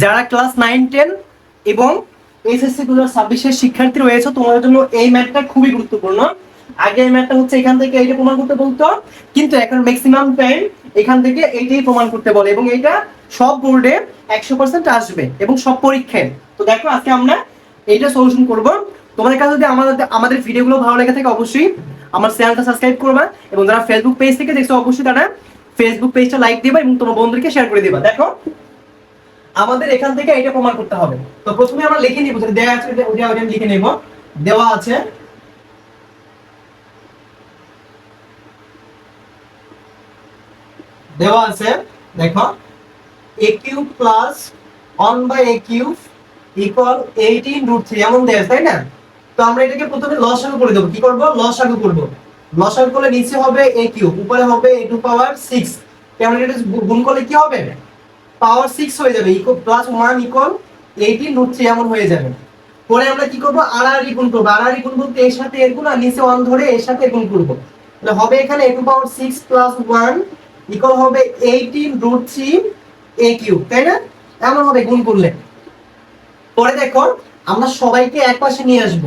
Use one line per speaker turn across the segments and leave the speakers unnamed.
যারা class nine ten এবং SSC দু হাজার ছাব্বিশের শিক্ষার্থী রয়েছে, তোমাদের জন্য এই ম্যাথটা খুবই গুরুত্বপূর্ণ। আগে এই ম্যাথটা হচ্ছে এখান থেকে এইটা প্রমাণ করতে বলতো। কিন্তু এখন ম্যাক্সিমাম টাইম এখান থেকে এইটাই প্রমাণ করতে বলে এবং এটা সব বোর্ডে একশো পার্সেন্ট আসবে এবং সব পরীক্ষায়। তো দেখো, আজকে আমরা এইটা সলিউশন করব। তোমাদের কাছে যদি আমাদের আমাদের ভিডিওগুলো ভালো লেগে থাকে, অবশ্যই আমার চ্যানেলটা সাবস্ক্রাইব করবা এবং যারা ফেসবুক পেজ থেকে দেখছ, অবশ্যই তারা ফেসবুক পেজটা লাইক দিবা এবং তোমার বন্ধুদেরকে শেয়ার করে দিবা। দেখো আমাদের এখান থেকে এটা প্রমাণ করতে হবে। তো প্রথমে আমরা লিখে নিব যেটা দেওয়া আছে ওটা লিখে নেব। দেওয়া আছে। দেওয়া আছে, দেখো। A cube plus one by a cube equal eighteen root three এমন দেয় তাই না? তো আমরা এটাকে প্রথমে লস লসাগু করে দেবো। কি করব? লসাগু করব। লসাগু করলে নিচে হবে এ কিউব উপরে হবে এ টু পাওয়ার সিক্স কেমন এটা গুণ করলে কি হবে? পাওয়ার সিক্স হয়ে যাবে eco plus one equal eighteen root three এমন হয়ে যাবে। পরে আমরা কি করব? আড়াআড়ি গুণ করব। আড়াআড়ি গুণ বলতে এর সাথে এর গুণ আর নিচে ওয়ান ধরে এর সাথে গুণ করব। তাহলে হবে এখানে a to power six plus one equal হবে eighteen root three a cube তাই না? এমন হবে, গুণ করলে। পরে দেখো, আমরা সবাইকে এক পাশে নিয়ে আসব।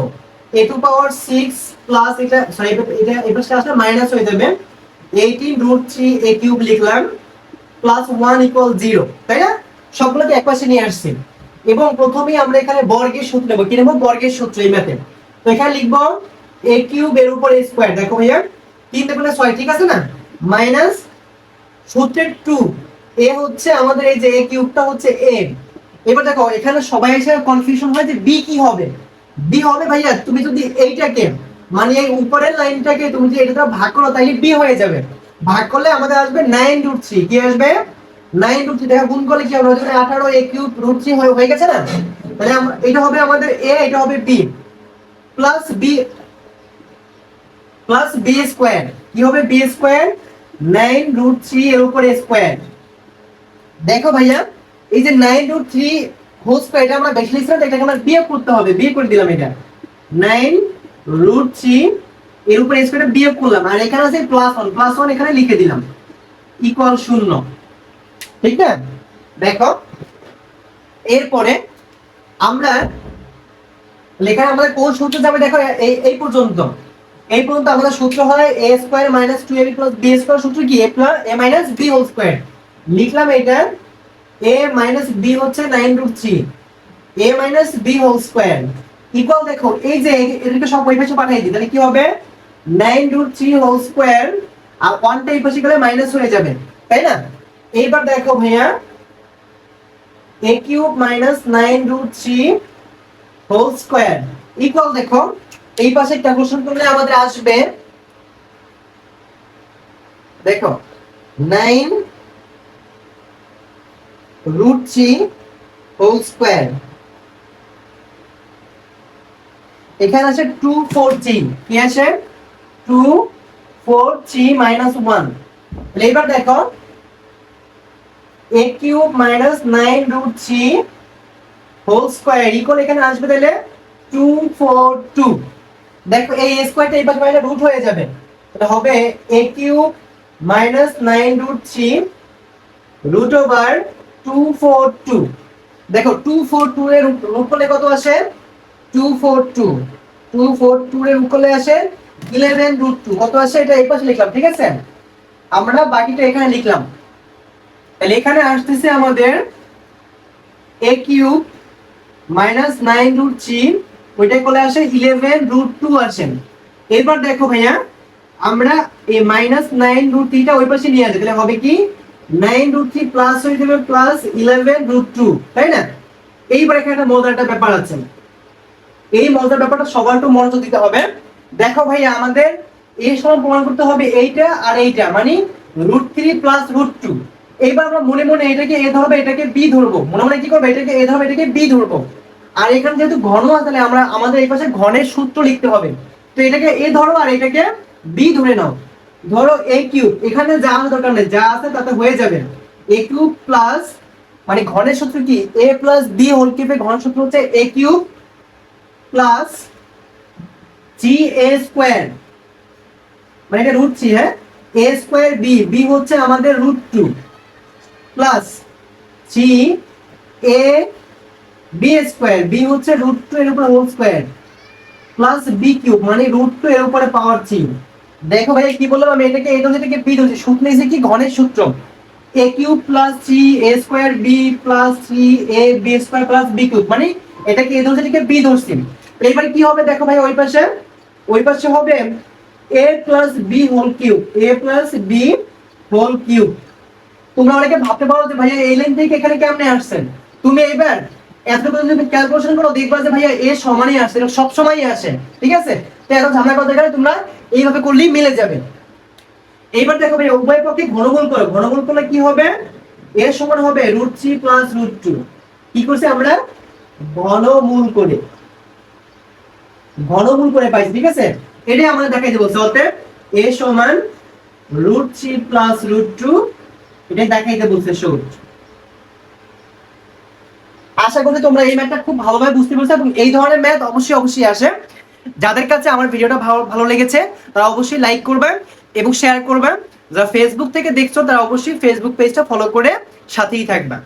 A to power six plus এটা সরি এটা এই পাশে আসলে মাইনাস হয়ে যাবে। Eighteen root three a cube লিখলাম। প্লাস ওয়ান ইকুয়াল জিরো তাই না? সবগুলোকে এক পাশে নিয়ে আসছি। এবং প্রথমেই আমরা এখানে বর্গের সূত্র নেব। কি নেব? বর্গের সূত্র এই ম্যাথে তো এখানে লিখব এ কিউব এর উপর স্কোয়ার দেখো ভাইয়া তিন দেখুন ছয়, ঠিক আছে না? মাইনাস সূত্রের টু এ হচ্ছে আমাদের এই যে এ কিউবটা হচ্ছে এ এবার দেখো, এখানে সবাই এসে কনফিউশন হয় যে বি কি হবে? বি হবে ভাইয়া, তুমি যদি এইটাকে মানে এই উপরের লাইনটাকে তুমি যদি এটা ভাগ করো তাহলে বি হয়ে যাবে। ভাগ করলে আমাদের আসবে নাইন রুট থ্রি কি আসবে? নাইন রুট থ্রি দেখা, গুণ করলে কি হবে? আঠারো এ কিউব রুট থ্রি হয়ে গেছে না? তাহলে এটা হবে আমাদের এ এটা হবে b plus b plus b square কি হবে b square nine root three এর উপরে স্কোয়ার দেখো ভাইয়া, এই যে nine root three whole square এটা আমরা বেশি লিখছিলাম এটাকে আমরা বিয়োগ করতে হবে। বিয়োগ করে দিলাম এটা। নাইন রুট থ্রি এর উপরে স্কোয়ারটা বিয়োগ করলাম, আর এখানে আছে প্লাস ওয়ান প্লাস ওয়ান এখানে লিখে দিলাম। ইকুয়াল শূন্য। ঠিক না? দেখো, এরপরে আমরা লেখা আমাদের কোন সূত্র যাবে? দেখো এই পর্যন্ত। এই পর্যন্ত আমাদের সূত্র হয় a square minus two a b plus b square সূত্র কি? A plus a minus b whole square লিখলাম এটা এ মাইনাস বি হচ্ছে nine root three a minus b whole square equal দেখো, এই যে এটাকে সব ওই পাশে পাঠিয়ে দিই, তাহলে কি হবে? Nine root three whole square আর ওয়ানটা এই পাশে গেলে মাইনাস হয়ে যাবে, তাই না? এইবার দেখো ভাইয়া a cube minus nine root three whole square equal দেখো, এই পাশে ক্যালকুলেশন করলে আমাদের আসবে, দেখো nine root three whole square এখানে আছে টু ফোর থ্রি কি আছে? Two four three minus one এবার দেখো. A cube minus nine root three whole square equal এখানে আসবে তাহলে টু ফোর টু দেখো এই স্কোয়ারটা পাশে মাইনাস রুট হয়ে যাবে। তাহলে হবে a cube minus nine root three root over two four two দেখো টু ফোর টু এর রুট করলে কত আসে? Two four two two four two এর রুট করলে আসে ইলেভেন রুট টু। কত আসে এটা এই পাশে লিখলাম, ঠিক আছে? আমরা বাকিটা এখানে লিখলাম। তাহলে এখানে আসতেছে আমাদের a cube minus nine root three, ওইটা করলে আসে ইলেভেন রুট টু আসেন এরপর দেখো ভাইয়া, আমরা এই মাইনাস নাইন রুট থ্রিটা ওই পাশে নিয়ে আসবে তাহলে হবে কি? নাইন রুট থ্রি প্লাস হয়ে যাবে প্লাস ইলেভেন রুট টু, তাই না? এইবার এখানে একটা মজার একটা ব্যাপার আছে। এই মজার ব্যাপারটা সবার একটু মনোযোগ দিতে হবে। দেখো ভাইয়া, আমাদের এই সময় প্রমাণ করতে হবে এইটা আর এইটা মানে root three plus root two এইবার আমরা মনে মনে এটাকে এ ধরবো, এটাকে বি ধরবো। মনে মনে কি করব? এটাকে এ ধরবো, এটাকে বি ধরবো। আর এখানে যেহেতু ঘন তাহলে আমরা আমাদের এই পাশে ঘনের সূত্র লিখতে হবে। তো এটাকে এ ধরো আর এটাকে বি ধরে নাও। ধরো এ কিউব এখানে যা দরকার নেই, যা আছে তাতে হয়ে যাবে। এ কিউব প্লাস মানে ঘনের সূত্র কি? এ প্লাস বি হোল কিউবের ঘন সূত্র হচ্ছে a cube plus g a square মানে এটা রুট থ্রি হ্যাঁ? এ স্কোয়ার বি বি হচ্ছে আমাদের root two plus three a b square b হচ্ছে রুট টু এর উপরে whole square plus b cube মানে রুট টু এর উপরে পাওয়ার থ্রি দেখো ভাই, কি বললাম আমি? এটাকে ধরনের এটাকে বি ধরছি? সূত্র লিখেছি কি? ঘনের সূত্র। A cube plus three a square b plus three a b square plus b cube মানে এটাকে এই ধরনের এটাকে বি ধরছি। এবার কি হবে দেখো ভাই, ওই পাশে ওই পাশে হবে a plus b whole cube a plus b whole cube তোমরা অনেকে ভাবতে পারো যে ভাইয়া এই লাইন থেকে এখানে কেমনে আসছেন তুমি এবার এতটুকু যদি ক্যালকুলেশন করো, দেখবা যে ভাইয়া এ সমানই আসছে সব সময়ই আসে, ঠিক আছে? তো এত ঝামেলা করতে গেলে তোমরা এইভাবে করলেই মিলে যাবে। এইবার দেখো ভাই উভয় পক্ষে ঘনমূল করো। ঘনমূল করলে কি হবে? এর সমান হবে root three plus root two কি করছি আমরা? ঘনমূল করে। ঘনমূল করে পাইছি, ঠিক আছে? এটাই আমাদের দেখাইতে বলছে অতএব এ সমান root three plus root two এটাই দেখাইতে বলছে সূত্র আশা করি তোমরা এই ম্যাথটা খুব ভালোভাবে বুঝতে পারছ এবং এই ধরনের ম্যাথ অবশ্যই অবশ্যই আসে। যাদের কাছে আমার ভিডিওটা ভালো ভালো লেগেছে, তারা অবশ্যই লাইক করবেন এবং শেয়ার করবেন যারা ফেসবুক থেকে দেখছ, তারা অবশ্যই ফেসবুক পেজটা ফলো করে সাথেই থাকবে।